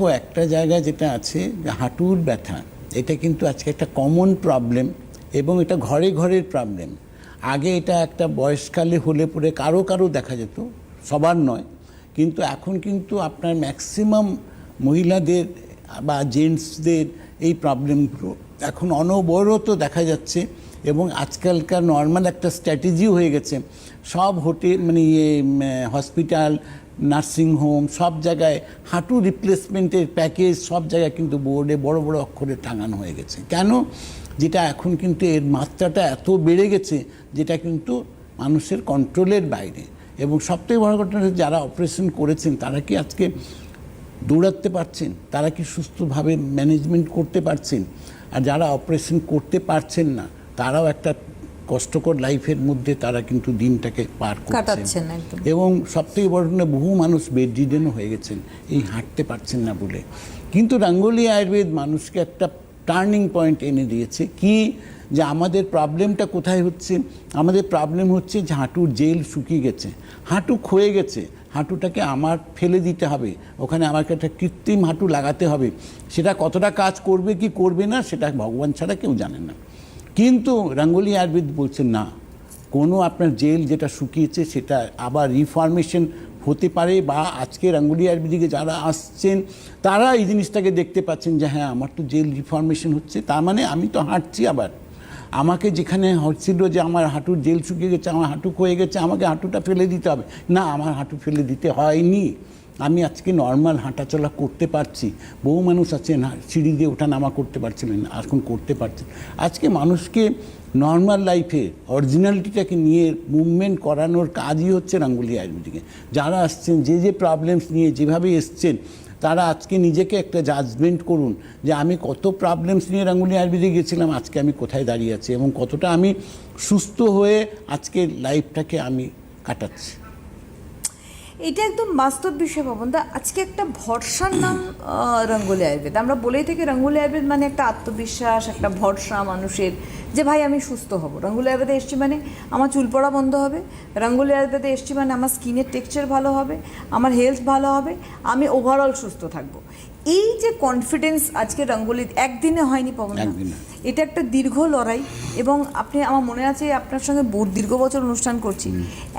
দেখো, একটা জায়গা যেটা আছে, হাঁটুর ব্যথা, এটা কিন্তু আজকে একটা কমন প্রবলেম এবং এটা ঘরে ঘরের প্রবলেম আগে এটা একটা বয়সকালে হলে পরে কারও কারও দেখা যেত, সবার নয়। কিন্তু এখন কিন্তু আপনার ম্যাক্সিমাম মহিলাদের বা জেন্টসদের এই প্রবলেমগুলো এখন অনবরত দেখা যাচ্ছে এবং আজকালকার নর্মাল একটা স্ট্র্যাটেজি হয়ে গেছে। সব হোটেল মানে ইয়ে হসপিটাল নার্সিংহোম সব জায়গায় হাঁটু রিপ্লেসমেন্টের প্যাকেজ সব জায়গায় কিন্তু বোর্ডে বড় বড় অক্ষরে টাঙানো হয়ে গেছে। কেন? যেটা এখন কিন্তু এর মাত্রাটা এত বেড়ে গেছে যেটা কিন্তু মানুষের কন্ট্রোলের বাইরে। এবং সবথেকে বড় ঘটনা হচ্ছে যারা অপারেশন করেছেন, তারা কি আজকে দৌড়াতে পারছেন? তারা কি সুস্থভাবে ম্যানেজমেন্ট করতে পারছেন? আর যারা অপারেশন করতে পারছেন না, তারাও একটা কষ্টকর লাইফের মধ্যে তারা কিন্তু দিনটাকে পার করছেন কাটাচ্ছেন এবং সবথেকে বড় বহু মানুষ বেডরিডেনও হয়ে গেছেন এই হাঁটতে পারছেন না বলে। কিন্তু রাঙ্গলি আয়ুর্বেদ মানুষকে একটা টার্নিং পয়েন্ট এনে দিয়েছে কি যে আমাদের প্রবলেমটা কোথায় হচ্ছে? আমাদের প্রবলেম হচ্ছে যে হাঁটুর জেল শুকিয়ে গেছে হাঁটু ক্ষয়ে গেছে হাঁটুটাকে আমার ফেলে দিতে হবে ওখানে আমাকে একটা কৃত্রিম হাঁটু লাগাতে হবে। সেটা কতটা কাজ করবে কি করবে না সেটা ভগবান ছাড়া কেউ জানে না। কিন্তু রাঙ্গলি আয়ুর্বেদ বলছেন, না, কোনো আপনার জেল যেটা শুকিয়েছে সেটা আবার রিফর্মেশন হতে পারে বা আজকে রাঙ্গুলি আয়ুর্বেদিকে যারা আসছেন, তারা এই জিনিসটাকে দেখতে পাচ্ছেন যে হ্যাঁ আমার তো জেল রিফরমেশন হচ্ছে, তার মানে আমি তো হাঁটছি আবার। আমাকে যেখানে হচ্ছিল যে আমার হাঁটুর জেল শুকিয়ে গেছে, আমার হাঁটু ক্ষয়ে গেছে, আমাকে হাঁটুটা ফেলে দিতে হবে। না, আমার হাঁটু ফেলে দিতে হয়নি। আমি আজকে নর্মাল হাঁটাচলা করতে পারছি। বহু মানুষ আছেন হা- সিঁড়ি দিয়ে ওঠা নামা করতে পারছিলেন, এখন করতে পারছেন। আজকে মানুষকে নর্মাল লাইফে অরিজিনালিটিটাকে নিয়ে মুভমেন্ট করানোর কাজই হচ্ছে রাঙ্গুলি আয়ুর্বেদিকে। যারা আসছেন, যে যে প্রবলেমস নিয়ে যেভাবে এসছেন, তারা আজকে নিজেকে একটা জাজমেন্ট করুন যে আমি কত প্রবলেমস নিয়ে রাঙ্গুলি আয়ুর্বেদিকে গেছিলাম, আজকে আমি কোথায় দাঁড়িয়ে আছি এবং কতটা আমি সুস্থ হয়ে আজকে লাইফটাকে আমি কাটাচ্ছি। এটা একদম বাস্তব বিষয় ভবনদা আজকে একটা ভরসার নাম রঙ্গোলি আয়ুর্বেদ। আমরা বলেই থাকি রঙ্গোলি আয়ুর্বেদ মানে একটা আত্মবিশ্বাস, একটা ভরসা মানুষের যে, ভাই, আমি সুস্থ হব। রঙ্গোলি আয়ুর্বেদে এসছি মানে আমার চুল পড়া বন্ধ হবে। রঙ্গোলি আয়ুর্বেদে এসছি মানে আমার স্কিনের টেক্সচার ভালো হবে, আমার হেলথ ভালো হবে, আমি ওভারঅল সুস্থ থাকব। এই যে কনফিডেন্স আজকে রঙ্গোলি একদিনে হয়নি পবন এটা একটা দীর্ঘ লড়াই এবং আপনি আমার মনে আছে আপনার সঙ্গে দীর্ঘ বছর অনুষ্ঠান করছি।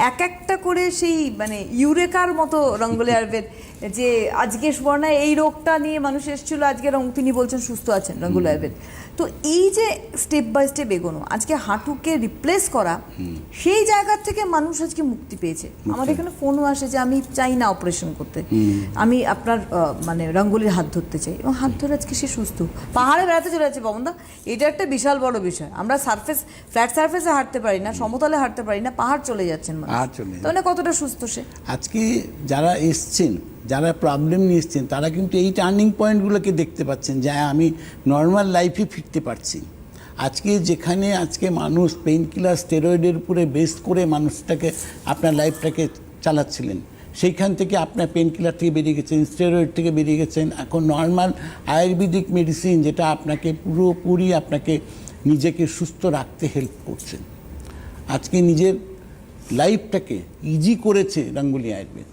এক একটা করে সেই মানে ইউরেকার মতো রঙ্গোলি আয়ুর্বেদ যে আজকে সুবর্ণা এই রোগটা নিয়ে মানুষ এসেছিল আজকে রং তিনি বলছেন সুস্থ আছেন রঙ্গোলি আয়ুর্বেদ তো এই যে স্টেপ বাই স্টেপ এগোনো আজকে হাঁটুকে রিপ্লেস করা সেই জায়গা থেকে মানুষ আজকে মুক্তি পেয়েছে। আমার এখানে ফোনও আসে যে আমি চাই না অপারেশন করতে। আমি আপনার মানে রঙ্গলির হাত ধরতে চাই এবং হাত ধরে আজকে সে সুস্থ। পাহাড়ে বেড়াতে চলে যাচ্ছে পবনদা এটা একটা বিশাল বড় বিষয়। আমরা সারফেস ফ্ল্যাট সারফেসে হাঁটতে পারি না সমতলে হাঁটতে পারি না পাহাড় চলে যাচ্ছেন তাহলে কতটা সুস্থ সে? আজকে যারা এসছেন যারা প্রবলেম নিয়ে এসছেন তারা কিন্তু এই টার্নিং পয়েন্টগুলোকে দেখতে পাচ্ছেন যে হ্যাঁ, আমি নর্মাল লাইফে ফিরতে পারছি। আজকে যেখানে আজকে মানুষ পেইন কিলার স্টেরয়েডের উপরে বেস করে মানুষটাকে আপনার লাইফটাকে চালাচ্ছিলেন। সেইখান থেকে আপনার পেন কিলার থেকে বেরিয়ে গেছেন স্টেরয়েড থেকে বেরিয়ে গেছেন। এখন নর্মাল আয়ুর্বেদিক মেডিসিন যেটা আপনাকে পুরোপুরি আপনাকে নিজেকে সুস্থ রাখতে হেল্প করছেন আজকে নিজের লাইফটাকে ইজি করেছে রাঙ্গুলি আয়ুর্বেদ।